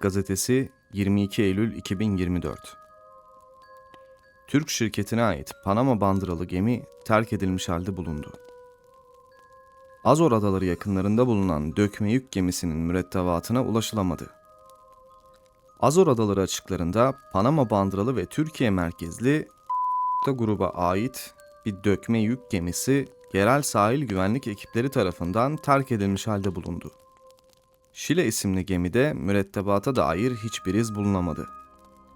Gazetesi 22 Eylül 2024 Türk şirketine ait Panama bandıralı gemi terk edilmiş halde bulundu. Azor Adaları yakınlarında bulunan dökme yük gemisinin mürettebatına ulaşılamadı. Azor Adaları açıklarında Panama bandıralı ve Türkiye merkezli gruba ait bir dökme yük gemisi yerel sahil güvenlik ekipleri tarafından terk edilmiş halde bulundu. Şile isimli gemide mürettebata dair hiçbir iz bulunamadı.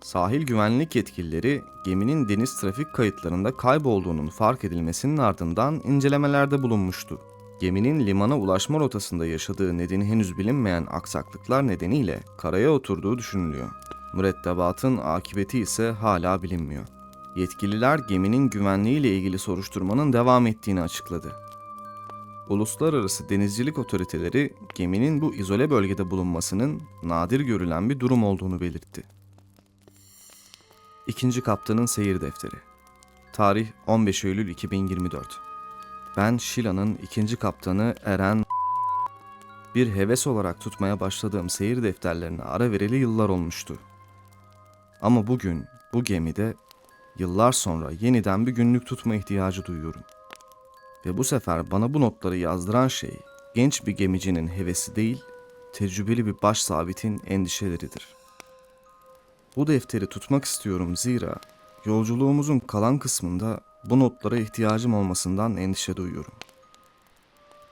Sahil güvenlik yetkilileri geminin deniz trafik kayıtlarında kaybolduğunun fark edilmesinin ardından incelemelerde bulunmuştu. Geminin limana ulaşma rotasında yaşadığı nedeni henüz bilinmeyen aksaklıklar nedeniyle karaya oturduğu düşünülüyor. Mürettebatın akıbeti ise hala bilinmiyor. Yetkililer geminin güvenliğiyle ilgili soruşturmanın devam ettiğini açıkladı. Uluslararası denizcilik otoriteleri geminin bu izole bölgede bulunmasının nadir görülen bir durum olduğunu belirtti. İkinci kaptanın seyir defteri. Tarih 15 Eylül 2024. Ben Şila'nın ikinci kaptanı Eren bir heves olarak tutmaya başladığım seyir defterlerine ara vereli yıllar olmuştu. Ama bugün bu gemide yıllar sonra yeniden bir günlük tutma ihtiyacı duyuyorum. Ve bu sefer bana bu notları yazdıran şey genç bir gemicinin hevesi değil, tecrübeli bir baş sabitin endişeleridir. Bu defteri tutmak istiyorum zira yolculuğumuzun kalan kısmında bu notlara ihtiyacım olmasından endişe duyuyorum.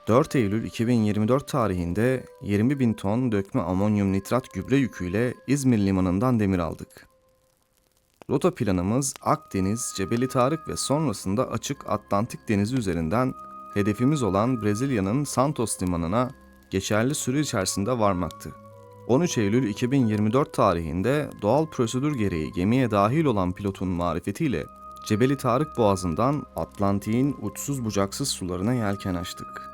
4 Eylül 2024 tarihinde 20 bin ton dökme amonyum nitrat gübre yüküyle İzmir limanından demir aldık. Rota planımız Akdeniz, Cebeli Tarık ve sonrasında açık Atlantik Denizi üzerinden hedefimiz olan Brezilya'nın Santos limanına geçerli süre içerisinde varmaktı. 13 Eylül 2024 tarihinde doğal prosedür gereği gemiye dahil olan pilotun marifetiyle Cebeli Tarık Boğazı'ndan Atlantik'in uçsuz bucaksız sularına yelken açtık.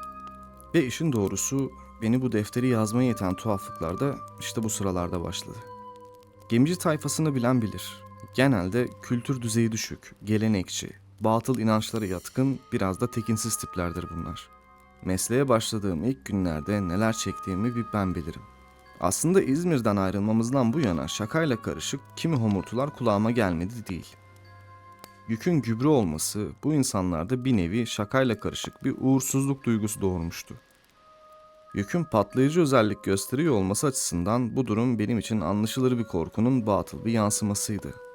Ve işin doğrusu beni bu defteri yazmaya yeten tuhaflıklar da işte bu sıralarda başladı. Gemici tayfasını bilen bilir. Genelde kültür düzeyi düşük, gelenekçi, batıl inançlara yatkın, biraz da tekinsiz tiplerdir bunlar. Mesleğe başladığım ilk günlerde neler çektiğimi bir ben bilirim. Aslında İzmir'den ayrılmamızdan bu yana şakayla karışık kimi homurtular kulağıma gelmedi değil. Yükün gübre olması bu insanlarda bir nevi şakayla karışık bir uğursuzluk duygusu doğurmuştu. Yükün patlayıcı özellik gösteriyor olması açısından bu durum benim için anlaşılır bir korkunun batıl bir yansımasıydı.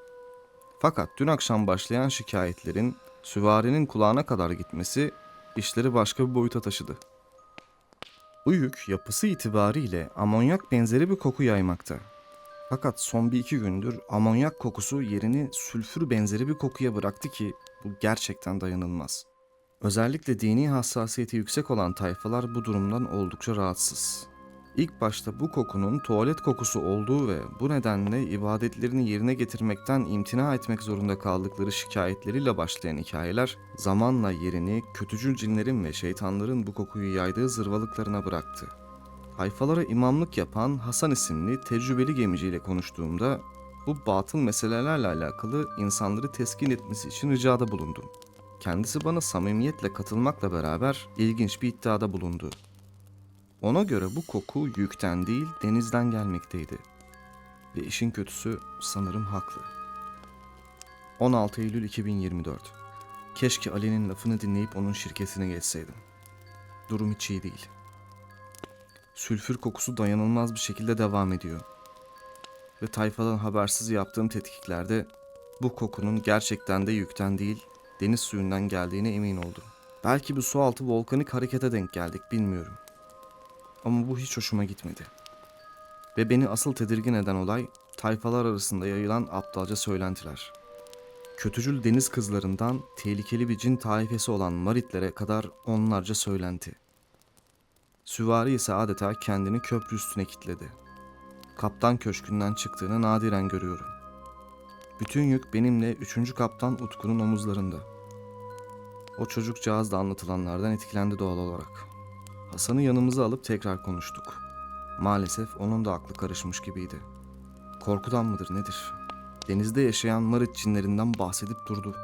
Fakat dün akşam başlayan şikayetlerin süvarinin kulağına kadar gitmesi işleri başka bir boyuta taşıdı. Bu yük yapısı itibariyle amonyak benzeri bir koku yaymakta. Fakat son bir iki gündür amonyak kokusu yerini sülfür benzeri bir kokuya bıraktı ki bu gerçekten dayanılmaz. Özellikle dini hassasiyeti yüksek olan tayfalar bu durumdan oldukça rahatsız. İlk başta bu kokunun tuvalet kokusu olduğu ve bu nedenle ibadetlerini yerine getirmekten imtina etmek zorunda kaldıkları şikayetleriyle başlayan hikayeler zamanla yerini kötücül cinlerin ve şeytanların bu kokuyu yaydığı zırvalıklarına bıraktı. Hayfalara imamlık yapan Hasan isimli tecrübeli gemiciyle konuştuğumda bu batıl meselelerle alakalı insanları teskin etmesi için ricada bulundum. Kendisi bana samimiyetle katılmakla beraber ilginç bir iddiada bulundu. Ona göre bu koku yükten değil denizden gelmekteydi. Ve işin kötüsü sanırım haklı. 16 Eylül 2024 Keşke Ali'nin lafını dinleyip onun şirketine geçseydim. Durum hiç iyi değil. Sülfür kokusu dayanılmaz bir şekilde devam ediyor. Ve tayfadan habersiz yaptığım tetkiklerde bu kokunun gerçekten de yükten değil deniz suyundan geldiğine emin oldum. Belki bir sualtı volkanik harekete denk geldik bilmiyorum. Ama bu hiç hoşuma gitmedi. Ve beni asıl tedirgin eden olay tayfalar arasında yayılan aptalca söylentiler. Kötücül deniz kızlarından tehlikeli bir cin taifesi olan Maritlere kadar onlarca söylenti. Süvari ise adeta kendini köprü üstüne kilitledi. Kaptan köşkünden çıktığını nadiren görüyorum. Bütün yük benimle üçüncü kaptan Utku'nun omuzlarında. O çocukcağız da anlatılanlardan etkilendi doğal olarak. Hasan'ı yanımıza alıp tekrar konuştuk. Maalesef onun da aklı karışmış gibiydi. Korkudan mıdır nedir? Denizde yaşayan Marit cinlerinden bahsedip durdu.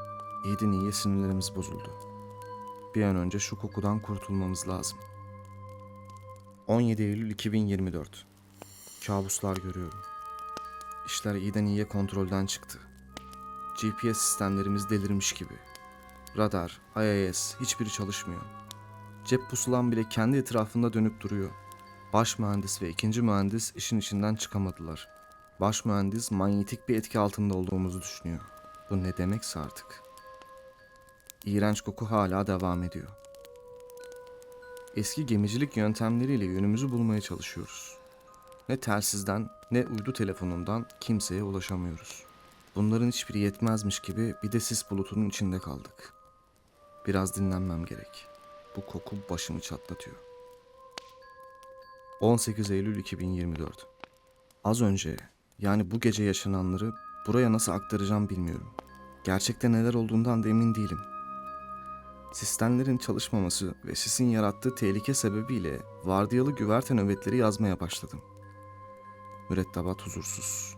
İyiden iyiye sinirlerimiz bozuldu. Bir an önce şu kokudan kurtulmamız lazım. 17 Eylül 2024 Kabuslar görüyorum. İşler iyiden iyiye kontrolden çıktı. GPS sistemlerimiz delirmiş gibi. Radar, IIS hiçbiri çalışmıyor. Cep pusulan bile kendi etrafında dönüp duruyor. Baş mühendis ve ikinci mühendis işin içinden çıkamadılar. Baş mühendis manyetik bir etki altında olduğumuzu düşünüyor. Bu ne demekse artık. İğrenç koku hala devam ediyor. Eski gemicilik yöntemleriyle yönümüzü bulmaya çalışıyoruz. Ne telsizden ne uydu telefonundan kimseye ulaşamıyoruz. Bunların hiçbiri yetmezmiş gibi bir de sis bulutunun içinde kaldık. Biraz dinlenmem gerek. Bu koku başımı çatlatıyor. 18 Eylül 2024 Az önce yani bu gece yaşananları buraya nasıl aktaracağım bilmiyorum. Gerçekte neler olduğundan da emin değilim. Sistemlerin çalışmaması ve sisin yarattığı tehlike sebebiyle vardiyalı güverte nöbetleri yazmaya başladım. Mürettebat huzursuz.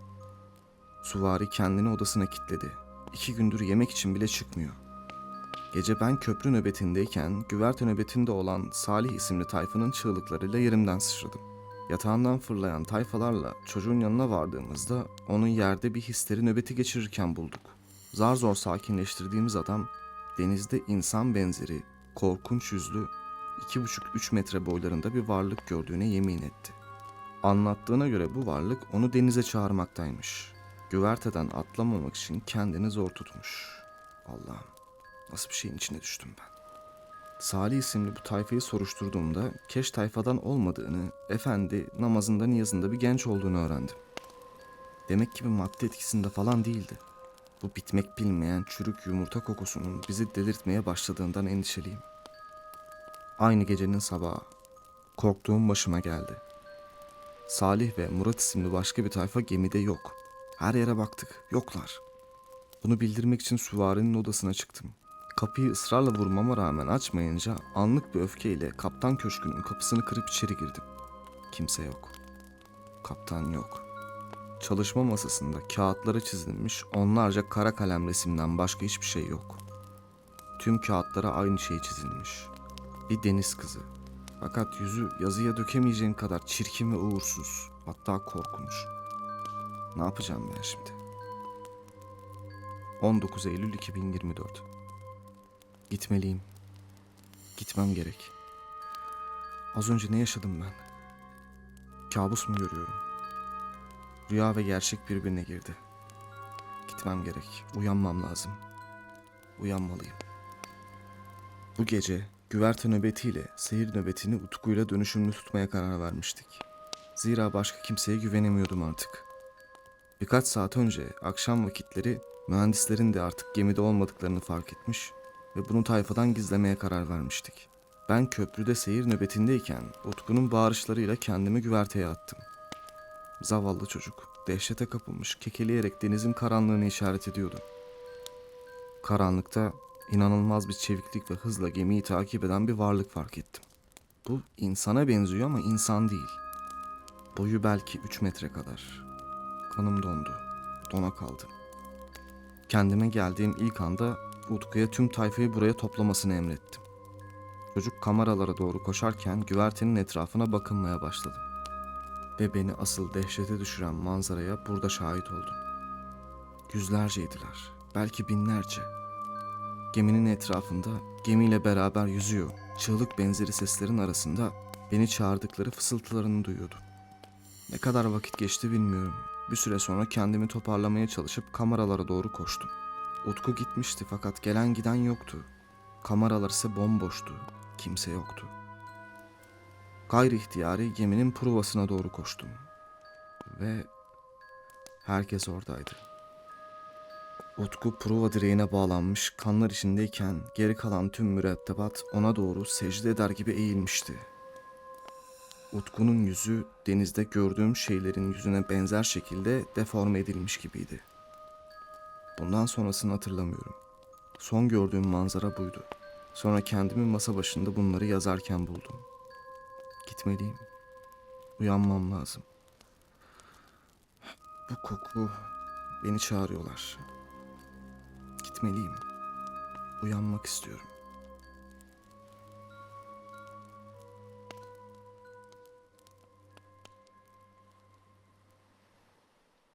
Suvari kendini odasına kilitledi. İki gündür yemek için bile çıkmıyor. Gece ben köprü nöbetindeyken güverte nöbetinde olan Salih isimli tayfanın çığlıklarıyla yerimden sıçradım. Yatağından fırlayan tayfalarla çocuğun yanına vardığımızda onu yerde bir histeri nöbeti geçirirken bulduk. Zar zor sakinleştirdiğimiz adam denizde insan benzeri, korkunç yüzlü, iki buçuk üç metre boylarında bir varlık gördüğüne yemin etti. Anlattığına göre bu varlık onu denize çağırmaktaymış. Güverteden atlamamak için kendini zor tutmuş. Allah'ım nasıl bir şeyin içine düştüm ben. Salih isimli bu tayfayı soruşturduğumda keş tayfadan olmadığını, efendi namazında niyazında bir genç olduğunu öğrendim. Demek ki bir madde etkisinde falan değildi. Bu bitmek bilmeyen çürük yumurta kokusunun bizi delirtmeye başladığından endişeliyim. Aynı gecenin sabahı. Korktuğum başıma geldi. Salih ve Murat isimli başka bir tayfa gemide yok. Her yere baktık, yoklar. Bunu bildirmek için süvarinin odasına çıktım. Kapıyı ısrarla vurmama rağmen açmayınca anlık bir öfkeyle kaptan köşkünün kapısını kırıp içeri girdim. Kimse yok. Kaptan yok. Çalışma masasında kağıtlara çizilmiş onlarca kara kalem resimden başka hiçbir şey yok. Tüm kağıtlara aynı şey çizilmiş. Bir deniz kızı. Fakat yüzü yazıya dökemeyeceğin kadar çirkin ve uğursuz. Hatta korkunç. Ne yapacağım ben şimdi? 19 Eylül 2024 Gitmeliyim. Gitmem gerek. Az önce ne yaşadım ben? Kabus mu görüyorum? Rüya ve gerçek birbirine girdi. Gitmem gerek. Uyanmam lazım. Uyanmalıyım. Bu gece güverte nöbetiyle seyir nöbetini utkuyla dönüşümlü tutmaya karar vermiştik. Zira başka kimseye güvenemiyordum artık. Birkaç saat önce akşam vakitleri mühendislerin de artık gemide olmadıklarını fark etmiş ve bunu tayfadan gizlemeye karar vermiştik. Ben köprüde seyir nöbetindeyken Utku'nun bağırışlarıyla kendimi güverteye attım. Zavallı çocuk dehşete kapılmış kekeleyerek denizin karanlığını işaret ediyordu. Karanlıkta inanılmaz bir çeviklik ve hızla gemiyi takip eden bir varlık fark ettim. Bu insana benziyor ama insan değil. Boyu belki 3 metre kadar. Kanım dondu. Dona kaldım. Kendime geldiğim ilk anda Utku'ya tüm tayfayı buraya toplamasını emrettim. Çocuk kameralara doğru koşarken güvertenin etrafına bakınmaya başladım. Ve beni asıl dehşete düşüren manzaraya burada şahit oldum. Yüzlerceydiler, belki binlerce. Geminin etrafında gemiyle beraber yüzüyor, çığlık benzeri seslerin arasında beni çağırdıkları fısıltılarını duyuyordum. Ne kadar vakit geçti bilmiyorum. Bir süre sonra kendimi toparlamaya çalışıp kameralara doğru koştum. Utku gitmişti fakat gelen giden yoktu. Kameralar ise bomboştu. Kimse yoktu. Gayri ihtiyari geminin pruvasına doğru koştum. Ve herkes oradaydı. Utku pruva direğine bağlanmış kanlar içindeyken geri kalan tüm mürettebat ona doğru secde eder gibi eğilmişti. Utku'nun yüzü denizde gördüğüm şeylerin yüzüne benzer şekilde deforme edilmiş gibiydi. Bundan sonrasını hatırlamıyorum. Son gördüğüm manzara buydu. Sonra kendimi masa başında bunları yazarken buldum. Gitmeliyim. Uyanmam lazım. Bu koku beni çağırıyorlar. Gitmeliyim. Uyanmak istiyorum.